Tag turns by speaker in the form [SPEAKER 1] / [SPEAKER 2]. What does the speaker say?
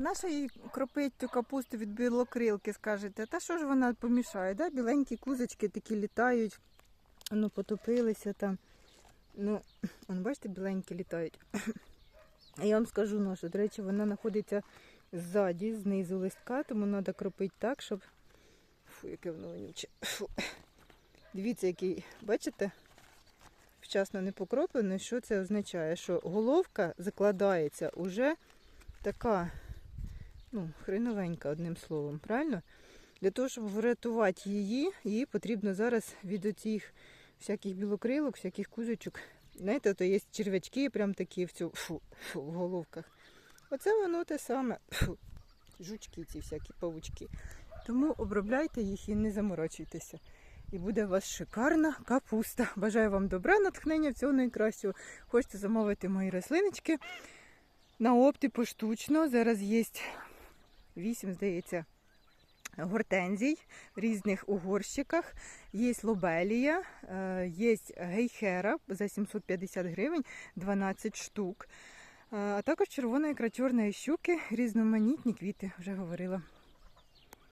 [SPEAKER 1] Наша їй кропить ту капусту від білокрилки, скажете. Та що ж вона помішає? Да? Біленькі кузочки такі літають, ну, потопилися там. Ну, вон, бачите, біленькі літають. Я вам скажу, що, до речі, вона знаходиться ззаді, знизу листка, тому треба кропити так, щоб. Фу, яке воно вонюче. Фу. Дивіться, який, бачите? Вчасно не покроплений. Що це означає? Що головка закладається уже така, ну, хреновенька, одним словом, правильно? Для того, щоб врятувати її, її потрібно зараз від оцих всяких білокрилок, всяких кузочок. Знаєте, то є черв'ячки прям такі в, цю, фу, фу, в головках. Оце воно те саме. Фу, жучки ці всякі павучки. Тому обробляйте їх і не заморочуйтеся. І буде у вас шикарна капуста. Бажаю вам добра, натхнення, всього найкращого. Хочете замовити мої рослиночки на опті поштучно. Зараз є 8, здається, гортензій в різних угорщиках. Є лобелія, е, є гейхера за 750 гривень, 12 штук. Е, А також червона ікра чорної щуки, різноманітні квіти, вже говорила.